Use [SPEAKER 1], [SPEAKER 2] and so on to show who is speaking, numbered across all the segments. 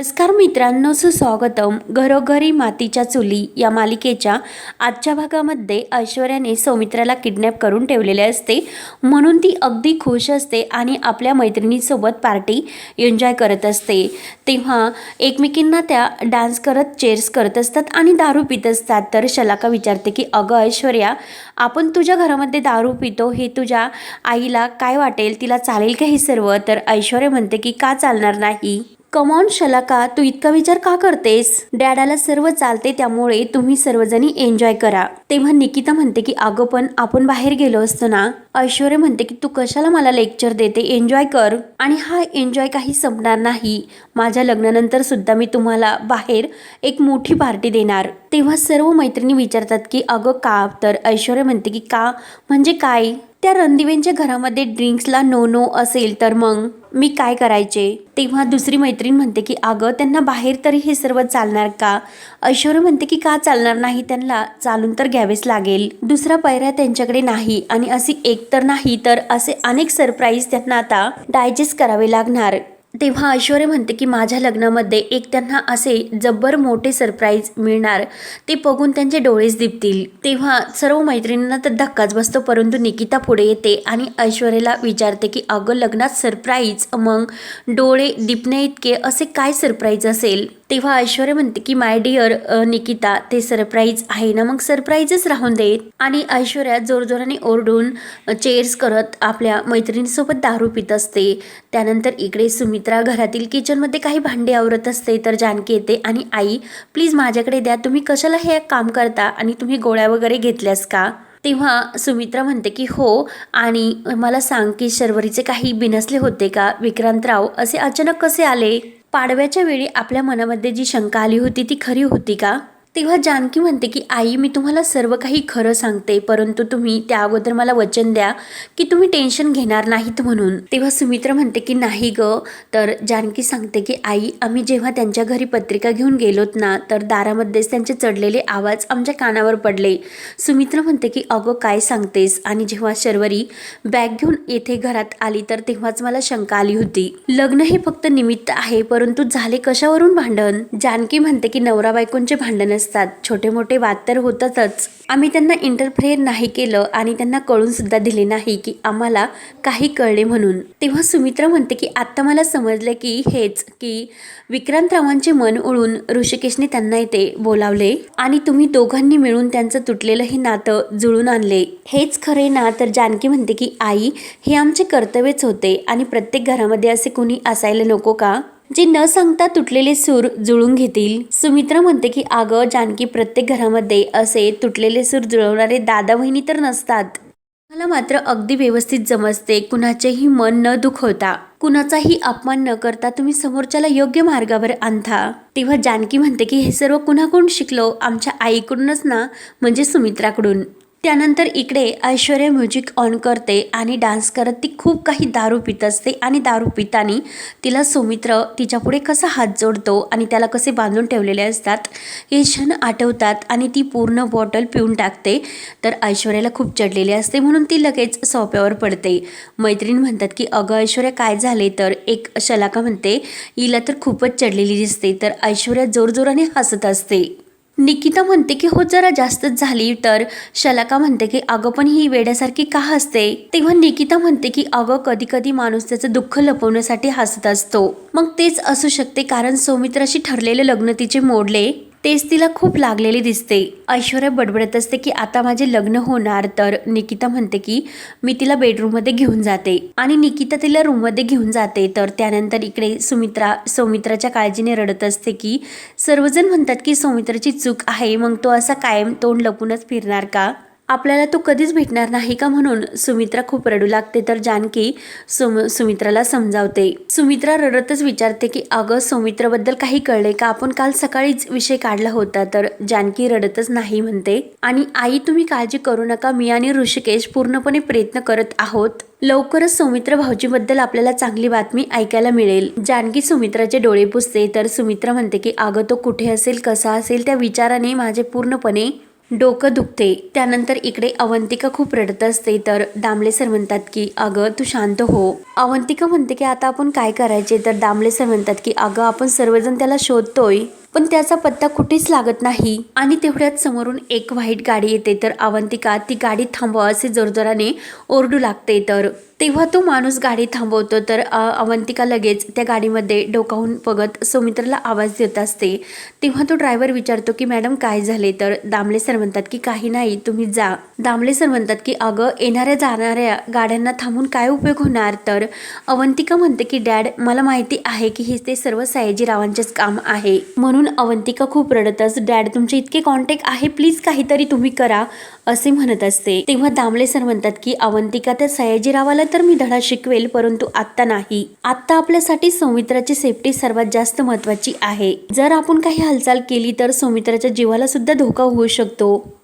[SPEAKER 1] नमस्कार मित्रांनो सुस्वागतम. घरोघरी मातीच्या चुली या मालिकेच्या आजच्या भागामध्ये ऐश्वर्याने सौमित्राला किडनॅप करून ठेवलेले असते. म्हणून ती अगदी खुश असते आणि आपल्या मैत्रिणीसोबत पार्टी एन्जॉय करत असते. तेव्हा एकमेकींना त्या डान्स करत चेअर्स करत असतात आणि दारू पित असतात. तर शलाका विचारते की अगं ऐश्वर्या आपण तुझ्या घरामध्ये दारू पितो हे तुझ्या आईला काय वाटेल? तिला चालेल का हे सर्व? तर ऐश्वर्या म्हणते की का चालणार नाही? कमॉन शलाका तू इतका विचार का करतेस? डॅडाला सर्व चालते त्यामुळे तुम्ही सर्वजणी एन्जॉय करा. तेव्हा निकिता म्हणते की अगं पण आपण बाहेर गेलो असतो ना. ऐश्वर्य म्हणते की तू कशाला मला लेक्चर देते? एन्जॉय कर. आणि हा एन्जॉय काही संपणार नाही. माझ्या लग्नानंतर सुद्धा मी तुम्हाला बाहेर एक मोठी पार्टी देणार. तेव्हा सर्व मैत्रिणी विचारतात की अगं का? तर ऐश्वर्य म्हणते की का? म्हणजे काय? त्या रणदिवेंच्या घरामध्ये ड्रिंक्सला नो नो असेल तर मग? मी काय करायचे? तेव्हा दुसरी मैत्रीण म्हणते की अगं त्यांना बाहेर तरी हे सर्व चालणार का? ऐश्वर म्हणते की का चालणार नाही त्यांना? चालून तर घ्यावेच लागेल. दुसरा पैरा त्यांच्याकडे नाही आणि असे एक तर नाही तर असे अनेक सरप्राईज त्यांना आता डायजेस्ट करावे लागणार. तेव्हा ऐश्वर्या म्हणते की माझ्या लग्नामध्ये एक त्यांना असे जब्बर मोठे सरप्राईज मिळणार. ते बघून त्यांचे डोळेच दिपतील. तेव्हा सर्व मैत्रिणींना तर धक्काच बसतो परंतु निकिता पुढे येते आणि ऐश्वर्याला विचारते की अगं लग्नात सरप्राईज मग डोळे दिपणे इतके असे काय सरप्राईज असेल? तेव्हा ऐश्वर्या म्हणते की माय डिअर निकिता ते सरप्राईज आहे ना? मग सरप्राईजच राहून देत. आणि ऐश्वर्या जोरजोराने ओरडून चेअर्स करत आपल्या मैत्रिणीसोबत दारू पित असते. त्यानंतर इकडे मित्रा घरातील किचनमध्ये काही भांडे आवरत असते तर जानकी येते आणि आई प्लीज माझ्याकडे द्या तुम्ही कशाला हे काम करता आणि तुम्ही गोळ्या वगैरे घेतल्यास का? तेव्हा सुमित्रा म्हणते की हो आणि मला सांग की शर्वरीचे काही बिनसले होते का? विक्रांतराव असे अचानक कसे आले? पाडव्याच्या वेळी आपल्या मनामध्ये जी शंका आली होती ती खरी होती का? तेव्हा जानकी म्हणते की आई मी तुम्हाला सर्व काही खरं सांगते परंतु तुम्ही त्या अगोदर मला वचन द्या की तुम्ही टेन्शन घेणार नाहीत म्हणून. तेव्हा सुमित्रा म्हणते की नाही ग. तर जानकी सांगते की आई आम्ही जेव्हा त्यांच्या घरी पत्रिका घेऊन गेलोत ना तर दारामध्येच त्यांचे चढलेले आवाज आमच्या कानावर पडले. सुमित्रा म्हणते की अगं काय सांगतेस? आणि जेव्हा शर्वरी बॅग घेऊन येथे घरात आली तर तेव्हाच मला शंका आली होती. लग्न हे फक्त निमित्त आहे परंतु झाले कशावरून भांडण? जानकी म्हणते की नवरा बायकोंचे भांडण असतात. छोटे मोठे वाद तर होतातच. आम्ही त्यांना इंटरफेअर नाही केलं आणि त्यांना कळून सुद्धा दिले नाही की आम्हाला काही कळले म्हणून. तेव्हा सुमित्रा म्हणते की आत्ता मला समजलं की हेच की विक्रांतरावांचे मन उळून ऋषिकेशने त्यांना इथे बोलावले आणि तुम्ही दोघांनी मिळून त्यांचं तुटलेलं हे नातं जुळून आणले. हेच खरे ना? तर जानकी म्हणते की आई हे आमचे कर्तव्यच होते आणि प्रत्येक घरामध्ये असे कुणी असायला नको का? जे न सांगता तुटलेले सूर जुळून घेतील. सुमित्रा म्हणते की अगं जानकी प्रत्येक घरामध्ये असे तुटलेले सूर जुळवणारे दादा बहिणी तर नसतात. मला मात्र अगदी व्यवस्थित जमजते कुणाचेही मन न दुखवता. कुणाचाही अपमान न करता तुम्ही समोरच्याला योग्य मार्गावर आणता. तेव्हा जानकी म्हणते की हे सर्व कुणाकडून शिकलो? आमच्या आईकडूनच ना? म्हणजे सुमित्राकडून. त्यानंतर इकडे ऐश्वर्या म्युझिक ऑन करते आणि डान्स करत ती खूप काही दारू पित असते आणि दारू पितानी तिला सुमित्र तिच्यापुढे कसा हात जोडतो आणि त्याला कसे बांधून ठेवलेले असतात हे क्षण आठवतात आणि ती पूर्ण बॉटल पिऊन टाकते. तर ऐश्वर्याला खूप चढलेली असते म्हणून ती लगेच सोप्यावर पडते. मैत्रीण म्हणतात की अगं ऐश्वर्या काय झाले? तर एक शलाका म्हणते हिला तर खूपच चढलेली दिसते. तर ऐश्वर्या जोरजोराने हसत असते. निकिता म्हणते की हो जरा जास्तच झाली तर. शलाका म्हणते की अगं पण ही वेड्यासारखी का हसते? तेव्हा निकिता म्हणते की अगं कधी कधी माणूस त्याचं दुःख लपवण्यासाठी हसत असतो. मग तेच असू शकते कारण सौमित्राशी ठरलेले लग्न तिचे मोडले. तेच तिला खूप लागलेली दिसते. ऐश्वर्या बडबडत असते की आता माझे लग्न होणार तर निकिता म्हणते की मी तिला बेडरूममध्ये घेऊन जाते. आणि निकिता तिला रूममध्ये घेऊन जाते तर त्यानंतर इकडे सुमित्रा सौमित्राच्या काळजीने रडत असते की सर्वजण म्हणतात की सौमित्राची चूक आहे मग तो असा कायम तोंड लपूनच फिरणार का? आपल्याला तो कधीच भेटणार नाही का म्हणून सुमित्रा खूप रडू लागते. तर जानकी सुम सुमित्राला समजावते. सुमित्रा रडतच विचारते की अगं सौमित्राबद्दल काही कळले का? आपण काल सकाळीच विषय काढला होता. तर जानकी रडतच नाही म्हणते. आणि आई तुम्ही काळजी करू नका. मी आणि ऋषिकेश पूर्णपणे प्रयत्न करत आहोत. लवकरच सौमित्र भाऊजीबद्दल आपल्याला चांगली बातमी ऐकायला मिळेल. जानकी सुमित्राचे डोळे पुसते. तर सुमित्रा म्हणते की अगं तो कुठे असेल? कसा असेल? त्या विचाराने माझे पूर्णपणे डोकं दुखते. त्यानंतर इकडे अवंतिका खूप रडत असते. तर दामले सर म्हणतात की अगं तू शांत हो. अवंतिका म्हणते की आता आपण काय करायचे? तर दामले सर म्हणतात की अगं आपण सर्वजण त्याला शोधतोय. पण त्याचा पत्ता कुठेच लागत नाही. आणि तेवढ्यात समोरून एक व्हाईट गाडी येते तर अवंतिका ती गाडी थांबवा असे जोरजोराने ओरडू लागते तर. तेव्हा तो माणूस गाडी थांबवतो तर अवंतिका लगेच त्या गाडीमध्ये डोकावून बघत सौमित्राला आवाज देत असते. तेव्हा तो ड्रायव्हर विचारतो की मॅडम काय झाले? तर दामले सर म्हणतात की काही नाही तुम्ही जा. दामले सर म्हणतात की अगं येणाऱ्या जाणाऱ्या गाड्यांना थांबून काय उपयोग होणार? तर अवंतिका म्हणते की डॅड मला माहिती आहे की हे ते सर्व सयाजीरावांचेच काम आहे. म्हणून अवंतिका खूप रडतच डॅड तुमचे इतके कॉन्टॅक्ट आहे प्लीज काहीतरी तुम्ही करा असे म्हणत असते. तेव्हा दामले सर म्हणतात की अवंतिका त्या सयाजीरावाला तर मी धडा शिकवेल परंतु आत्ता नाही. आत्ता आपल्यासाठी सौमित्राची सेफ्टी सर्वात जास्त महत्वाची आहे. जर आपण काही हालचाल केली तर सौमित्राच्या जीवाला सुद्धा धोका होऊ शकतो.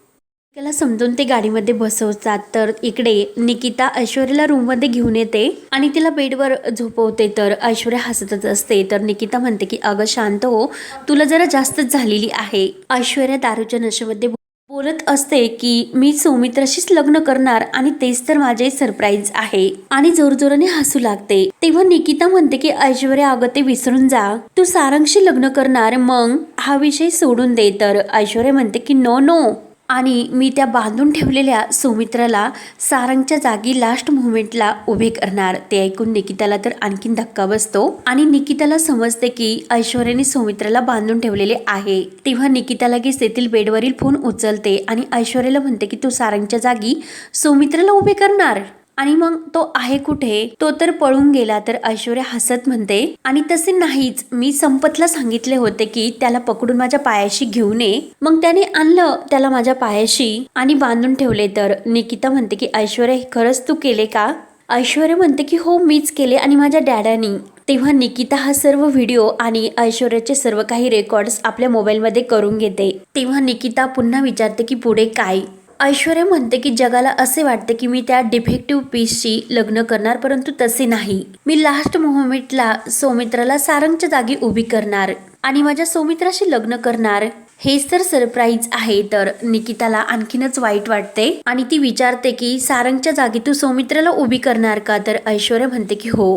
[SPEAKER 1] त्याला समजून ते गाडीमध्ये बसवतात. तर इकडे निकिता ऐश्वर्याला रूममध्ये घेऊन येते आणि तिला बेडवर झोपवते. तर ऐश्वर्या हसतच असते. तर निकिता म्हणते की अगं शांत हो तुला जरा जास्तच झालेली आहे. ऐश्वर्या दारूच्या नशेमध्ये बोलत असते की मी सौमित्राशीच लग्न करणार आणि तेच तर माझे सरप्राईज आहे. आणि जोरजोराने हसू लागते. तेव्हा निकिता म्हणते की ऐश्वर्या अगं ते विसरून जा. तू सारंगशी लग्न करणार मग हा विषय सोडून दे. तर ऐश्वर्या म्हणते की नो नो. आणि मी त्या बांधून ठेवलेल्या सौमित्राला सारंगच्या जागी लास्ट मुवमेंटला उभे करणार. ते ऐकून निकिताला तर आणखीन धक्का बसतो. आणि निकिताला समजते की ऐश्वर्याने सौमित्राला बांधून ठेवलेले आहे. तेव्हा निकिता लगेच तेथील बेडवरील फोन उचलते आणि ऐश्वर्याला म्हणते की तू सारंगच्या जागी सौमित्राला उभे करणार? आणि मग तो आहे कुठे तो तर पळून गेला तर ऐश्वर्या हसत म्हणते. आणि तसे नाहीच मी संपतला सांगितले होते की त्याला पकडून माझ्या पायाशी घेऊन ये मग त्याने आणलं त्याला माझ्या पायाशी आणि बांधून ठेवले तर. निकिता म्हणते की ऐश्वर्या हे खरंच तू केले का? ऐश्वर्या म्हणते की हो मीच केले आणि माझ्या डॅडानी. तेव्हा निकिता हा सर्व व्हिडिओ आणि ऐश्वर्याचे सर्व काही रेकॉर्ड्स आपल्या मोबाईलमध्ये करून घेते. तेव्हा निकिता पुन्हा विचारते की पुढे काय? ऐश्वर्या म्हणते की जगाला असे वाटते की मी त्या डिफेक्टिव्ह पीसशी लग्न करणार परंतु तसे नाही. मी लास्ट मोहमेंटला सौमित्राला सारंगच्या जागी उभी करणार आणि माझ्या सौमित्राशी लग्न करणार. हेच तर सरप्राईज आहे तर निकिताला आणखीनच वाईट वाटते आणि ती विचारते की सारंगच्या जागी तू सौमित्राला उभी करणार का? तर ऐश्वर्या म्हणते की हो.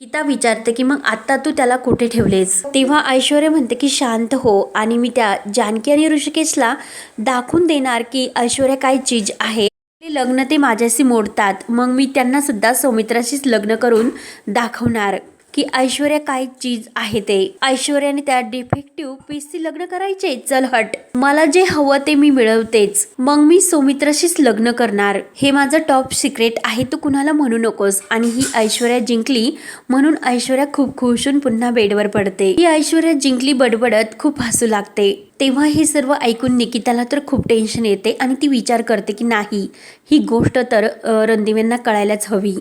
[SPEAKER 1] गीता विचारते की मग आत्ता तू त्याला कुठे ठेवलेस? तेव्हा ऐश्वर्या म्हणते की शांत हो. आणि मी त्या जानकी आणि ऋषिकेशला दाखवून देणार की ऐश्वर्या काय चीज आहे. ते लग्न ते माझ्याशी मोडतात. मग मी त्यांना सुद्धा सौमित्राशीच लग्न करून दाखवणार. की ऐश्वर्या काय चीज आहे ते. ऐश्वर्याने त्या डिफेक्टिव्ह पीसशी लग्न करायचे. चल हट. मला जे हवं ते मी मिळवतेच. मग मी सौमित्राशीच लग्न करणार. हे माझं टॉप सिक्रेट आहे तू कुणाला म्हणू नकोस. आणि ही ऐश्वर्या जिंकली म्हणून ऐश्वर्या खूप खुश होऊन पुन्हा बेडवर पडते. ही ऐश्वर्या जिंकली बडबडत खूप हसू लागते. तेव्हा हे सर्व ऐकून निकिताला तर खूप टेन्शन येते आणि ती विचार करते की नाही. ही गोष्ट तर अ, रणदिव्यांना कळायलाच हवी.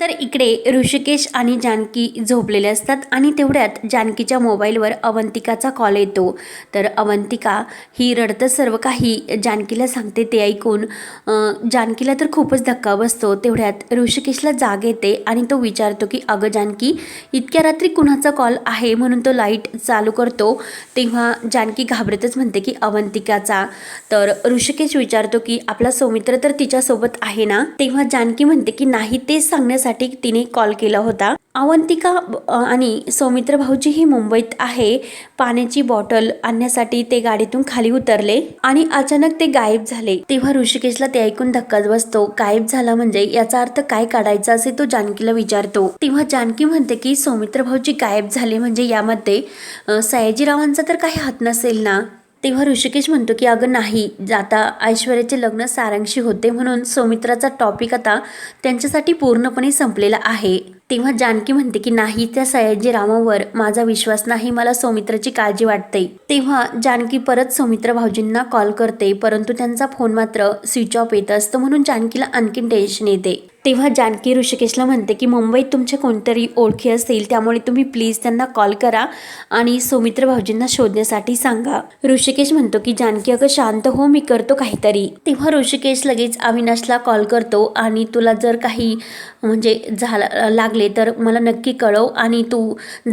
[SPEAKER 1] त्यानंतर इकडे ऋषिकेश आणि जानकी झोपलेले असतात आणि तेवढ्यात जानकीच्या मोबाईलवर अवंतिकाचा कॉल येतो. तर अवंतिका ही रडतं सर्व काही जानकीला सांगते ते ऐकून. जानकीला तर खूपच धक्का बसतो. तेवढ्यात ऋषिकेशला जाग येते आणि तो विचारतो की अगं जानकी इतक्या रात्री कुणाचा कॉल आहे? म्हणून तो लाइट चालू करतो. तेव्हा जानकी घाबरतच म्हणते की अवंतिकाचा. तर ऋषिकेश विचारतो की आपला सौमित्र तर तिच्यासोबत आहे ना? तेव्हा जानकी म्हणते की नाही तेच सांगण्यासाठी तिने कॉल केला होता. अवंतिका आणि सौमित्र भाऊजी ही मुंबईत आहे. पाण्याची बॉटल आणण्यासाठी ते गाडीतून खाली उतरले आणि अचानक ते गायब झाले. तेव्हा ऋषिकेशला ते ऐकून धक्काच बसतो. गायब झाला म्हणजे याचा अर्थ काय काढायचा असे तो जानकीला विचारतो. तेव्हा जानकी म्हणते की सौमित्र भाऊजी गायब झाले म्हणजे यामध्ये सयाजीरावांचा तर काही हात नसेल ना? तेव्हा ऋषिकेश म्हणतो की अगं नाही आता ऐश्वर्याचे लग्न सारांशी होते म्हणून सौमित्राचा टॉपिक आता त्यांच्यासाठी पूर्णपणे संपलेला आहे. तेव्हा जानकी म्हणते की नाही त्या सयाजी रामावर माझा विश्वास नाही मला सौमित्राची काळजी वाटते. तेव्हा जानकी परत सौमित्र भाऊजींना कॉल करते परंतु त्यांचा फोन मात्र स्विच ऑफ येत असतो म्हणून जानकीला आणखीन टेन्शन येते. तेव्हा जानकी ऋषिकेशला म्हणते की मुंबईत तुमच्या कोणतरी ओळखी असतील त्यामुळे तुम्ही प्लीज त्यांना कॉल करा आणि सौमित्र भाऊजींना शोधण्यासाठी सांगा. ऋषिकेश म्हणतो की जानकी अगं शांत हो मी करतो काहीतरी. तेव्हा ऋषिकेश लगेच अविनाशला कॉल करतो आणि तुला जर काही म्हणजे झाला लागले तर मला नक्की कळव आणि तू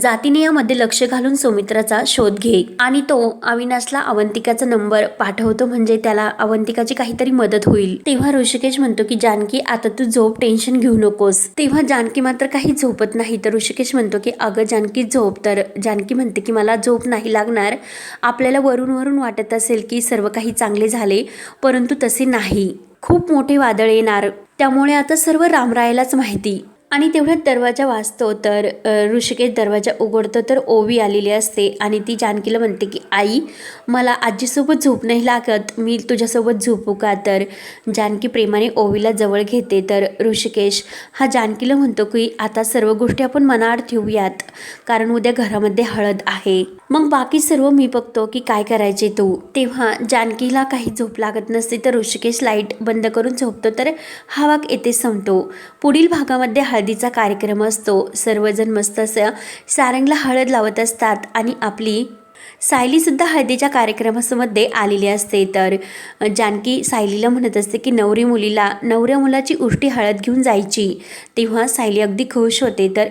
[SPEAKER 1] जातीनियामध्ये लक्ष घालून सौमित्राचा शोध घे. आणि तो अविनाशला अवंतिकाचा नंबर पाठवतो म्हणजे त्याला अवंतिकाची काहीतरी मदत होईल. तेव्हा ऋषिकेश म्हणतो की जानकी आता तू झोप टेन्शन घेऊ नकोस. तेव्हा जानकी मात्र काही झोपत नाही. तर ऋषिकेश म्हणतो की अगं जानकी झोप. तर जानकी म्हणते की मला झोप नाही लागणार. आपल्याला वरून वरून वाटत असेल की सर्व काही चांगले झाले परंतु तसे नाही. खूप मोठे वादळ येणार. त्यामुळे आता सर्व रामरायालाच माहिती. आणि तेवढ्यात दरवाजा वाजतो तर ऋषिकेश दरवाजा उघडतो तर ओवी आलेली असते आणि ती जानकीला म्हणते की आई मला आजीसोबत झोप नाही लागत. मी तुझ्यासोबत झोपू का? तर जानकी प्रेमाने ओवीला जवळ घेते. तर ऋषिकेश हा जानकीला म्हणतो की आता सर्व गोष्टी आपण मनाआड ठेवूयात. कारण उद्या घरामध्ये हळद आहे. मग बाकी सर्व मी बघतो की काय करायचे तू. तेव्हा जानकीला काही झोप लागत नसते तर ऋषिकेश लाइट बंद करून झोपतो तर हा वाक येथे संपतो पुढील भागामध्ये हळदीचा कार्यक्रम असतो. सर्वजण मस्त असं सारंगला हळद लावत असतात आणि आपली सायलीसुद्धा हळदीच्या कार्यक्रमामध्ये आलेली असते. तर जानकी सायलीला म्हणत असते की नवरी मुलीला नवऱ्या मुलाची उष्टी हळद घेऊन जायची. तेव्हा सायली अगदी खुश होते. तर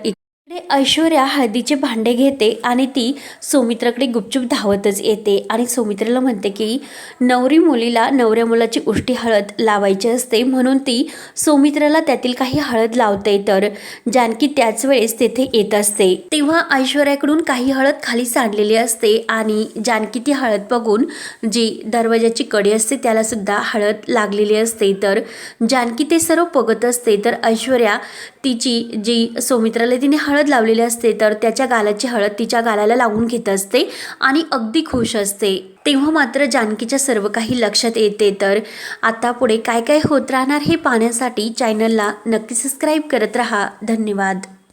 [SPEAKER 1] इकडे ऐश्वर्या हळदीचे भांडे घेते आणि ती सौमित्राकडे गुपचूप धावतच येते. आणि सौमित्राला म्हणते की नवरी मुलीला नवऱ्या मुलाची उष्टी हळद लावायची असते म्हणून ती सौमित्राला त्यातील काही हळद लावते. तर जानकी त्याच वेळेस तेथे येत असते. तेव्हा ऐश्वर्याकडून काही हळद खाली सांडलेली असते आणि जानकी ती हळद बघून जी दरवाजाची कडी असते त्याला सुद्धा हळद लागलेली असते. तर जानकी ते सर्व बघत असते. तर ऐश्वर्या तिची जी सौमित्राला तिने हळद लावलेली असते तर त्याच्या गालाची हळद तिच्या गालाला लावून घेत असते आणि अगदी खुश असते. तेव्हा मात्र जानकीच्या सर्व काही लक्षात येते. तर आता पुढे काय काय होत राहणार हे पाहण्यासाठी चॅनलला नक्की सबस्क्राईब करत राहा. धन्यवाद.